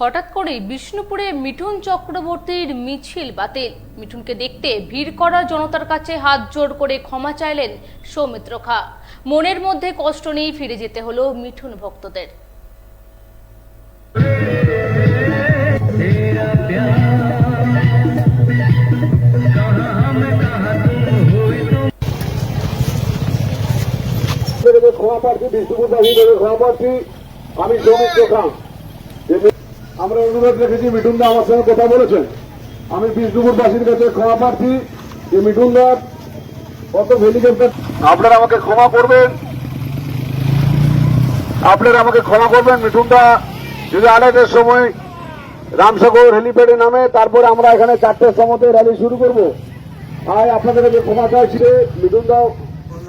হঠাৎ করে বিষ্ণুপুরে মিঠুন চক্রবর্তীর মিছিল বাতিল। মিঠুনকে দেখতে ভিড় করা জনতার কাছে হাত জোড় করে ক্ষমা চাইলেন সৌমিত্র খা। মনের মধ্যে কষ্ট নিয়ে ফিরে যেতে হলো মিঠুন ভক্তদের। আমি সৌমিত্র খান আমরা অনুরোধ রেখেছি মিঠুনদা আমার সঙ্গে কথা বলেছেন। আমি বিষ্ণুপুরবাসীর কাছে ক্ষমা প্রার্থী যে মিঠুনদার কত হেলিকপ্টার আপনারা আমাকে ক্ষমা করবেন। আপনারা আমাকে ক্ষমা করবেন মিঠুনদা যদি আড়াইটের সময় রামসাগর হেলিপ্যাডে নামে, তারপরে আমরা এখানে চারটের সময়তে র্যালি শুরু করব। তাই আপনাদের ক্ষমা চাইছি রে মিঠুনদাও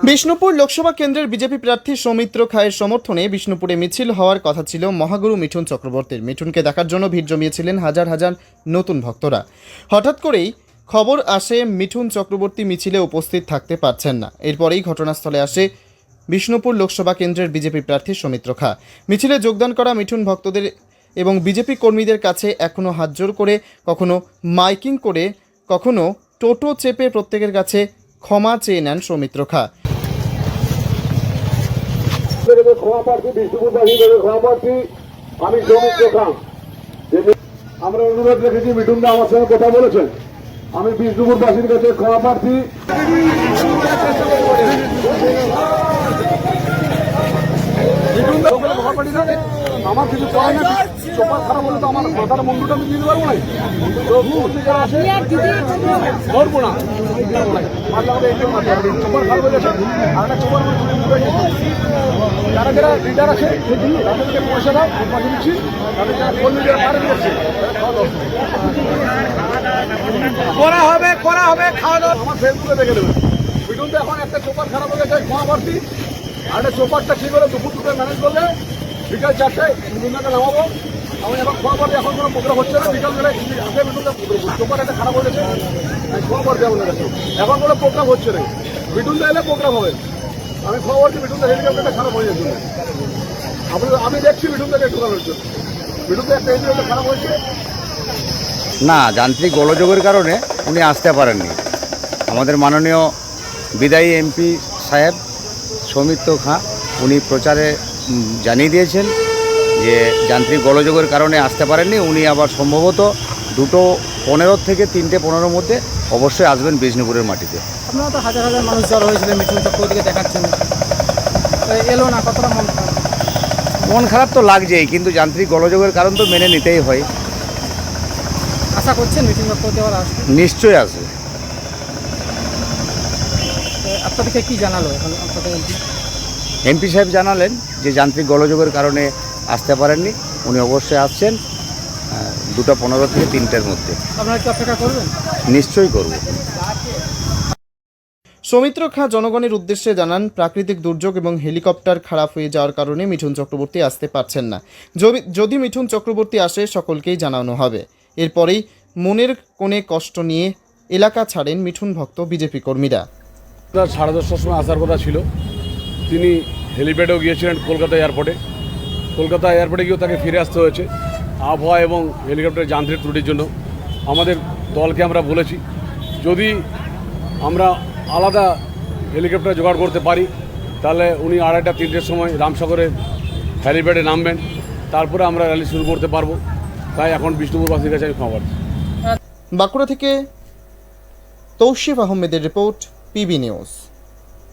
বিষ্ণুপুর লোকসভা কেন্দ্রের বিজেপি প্রার্থী সৌমিত্র খায়ের সমর্থনে বিষ্ণুপুরে মিছিল হওয়ার কথা ছিল মহাগুরু মিঠুন চক্রবর্তীর। মিঠুনকে দেখার জন্য ভিড় জমিয়েছিলেন হাজার হাজার নতুন ভক্তরা। হঠাৎ করেই খবর আসে, মিঠুন চক্রবর্তী মিছিলে উপস্থিত থাকতে পারছেন না। এরপরেই ঘটনাস্থলে আসে বিষ্ণুপুর লোকসভা কেন্দ্রের বিজেপি প্রার্থী সৌমিত্র খা। মিছিলে যোগদান করা মিঠুন ভক্তদের এবং বিজেপি কর্মীদের কাছে এখনও হাত জোর করে, কখনো মাইকিং করে, কখনো টোটো চেপে প্রত্যেকের কাছে ক্ষমা চেয়ে নেন সৌমিত্র খা। দেবে ক্ষমা প্রার্থী বিষ্ণুপুরবাসী হিসেবে ক্ষমা প্রার্থী আমি সৌমিত্র খান আমরা অনুরোধ রেখেছি, মিঠুনদা আমার সঙ্গে কথা বলেছেন। আমি বিষ্ণুপুরবাসীর কাছে ক্ষমা প্রার্থী আমার কিছু করার না চোপার খারাপ হলে তো আমার মাথার মন্দিরটা আমি দিতে পারব না। ধরবো না চোপার খারাপ হয়ে আর চোপার। যারা যারা লিডার আছে তাদেরকে পয়সা দাও পাঠিয়ে দিচ্ছি তাদের যারা করা হবে করা হবে খাওয়া দাওয়া। আমার ফেসবুকে দেখে দেবেন মিঠুন তো এখন একটা চোপার খারাপ হয়ে গেছে মহাভারতী আর একটা চোপারটা ঠিক হলে দুপুর দুপুরে ম্যানেজ করলে? বিকাল চারটায় মিঠুনদাকে নামাবো। আমি এখন খোয়াবার এখন কোনো প্রোগ্রাম হচ্ছে না। বিকাল বেলায় আগে চোপার একটা খারাপ হয়ে গেছে। খোয়াবার দেওয়া বলে গেছে এখন কোনো প্রোগ্রাম হচ্ছে না। মিঠুনদা এলে প্রোগ্রাম হবে। আমি খবর কি মিঠুনদা হেলিকপ্টারটা খারাপ হয়ে যাচ্ছে আমি আমি দেখছি মিঠুনদাকে ঢোকানোর জন্য মিঠুনদা একটা হেলিকপ্টার খারাপ হয়েছে। না, যান্ত্রিক গোলযোগের কারণে উনি আসতে পারেননি। আমাদের মাননীয় বিদায়ী এমপি সাহেব সৌমিত্র খাঁ, উনি প্রচারে জানিয়ে দিয়েছেন যে যান্ত্রিক গোলযোগের কারণে আসতে পারেননি উনি আবার সম্ভবত দুটো পনেরো থেকে তিনটে পনেরোর মধ্যে অবশ্যই আসবেন বিষ্ণুপুরের মাটিতে। আপনারা তো হাজার হাজার মানুষ জড়ো হয়েছিল মিঠুন চক্রবর্তীকে দেখার জন্য তো এলো না কতটা মন খারাপ? মন খারাপ তো লাগছেই কিন্তু যান্ত্রিক গোলযোগের কারণ তো মেনে নিতেই হয়। আশা করছেন মিঠুন চক্রবর্তী আবার আসবে? নিশ্চয়ই আসবে। আপনাদেরকে কি জানালো এখন আপনাদের? এমপি সাহেব জানালেন যে যান্ত্রিক গোলযোগের কারণে আসতে পারেননি। উনি অবশ্যই আসছেন দুটো পনেরো থেকে তিনটের মধ্যে। আপনারা কি অপেক্ষা করবেন? নিশ্চয়ই করব। সৌমিত্র খাঁ জনগণের উদ্দেশ্যে জানান প্রাকৃতিক দুর্যোগ এবং হেলিকপ্টার খারাপ হয়ে যাওয়ার কারণে মিঠুন চক্রবর্তী আসতে পারছেন না। যদি- যদি মিঠুন চক্রবর্তী আসে সকলকেই জানানো হবে। এরপরেই মনের কোণে কষ্ট নিয়ে এলাকা ছাড়েন মিঠুন ভক্ত বিজেপি কর্মীরা। সাড়ে দশটার সময় আসার কথা ছিল। তিনি হেলিপ্যাডেও গিয়েছিলেন কলকাতা এয়ারপোর্টে। কলকাতা এয়ারপোর্টে গিয়েও তাকে ফিরে আসতে হয়েছে আবহাওয়া এবং হেলিকপ্টারের যান্ত্রিক ত্রুটির জন্য। আমাদের দলকে আমরা বলেছি, যদি আমরা আলাদা হেলিকপ্টার জোগাড় করতে পারি, তাহলে উনি আড়াইটা তিনটের সময় রামসাগরে হেলিপ্যাডে নামবেন। তারপরে আমরা র্যালি শুরু করতে পারব। তাই এখন বিষ্ণুপুরবাসীর কাছে আমি পাচ্ছি বাঁকুড়া থেকে তৌশিফ আহমেদের রিপোর্ট, পিবি নিউজ।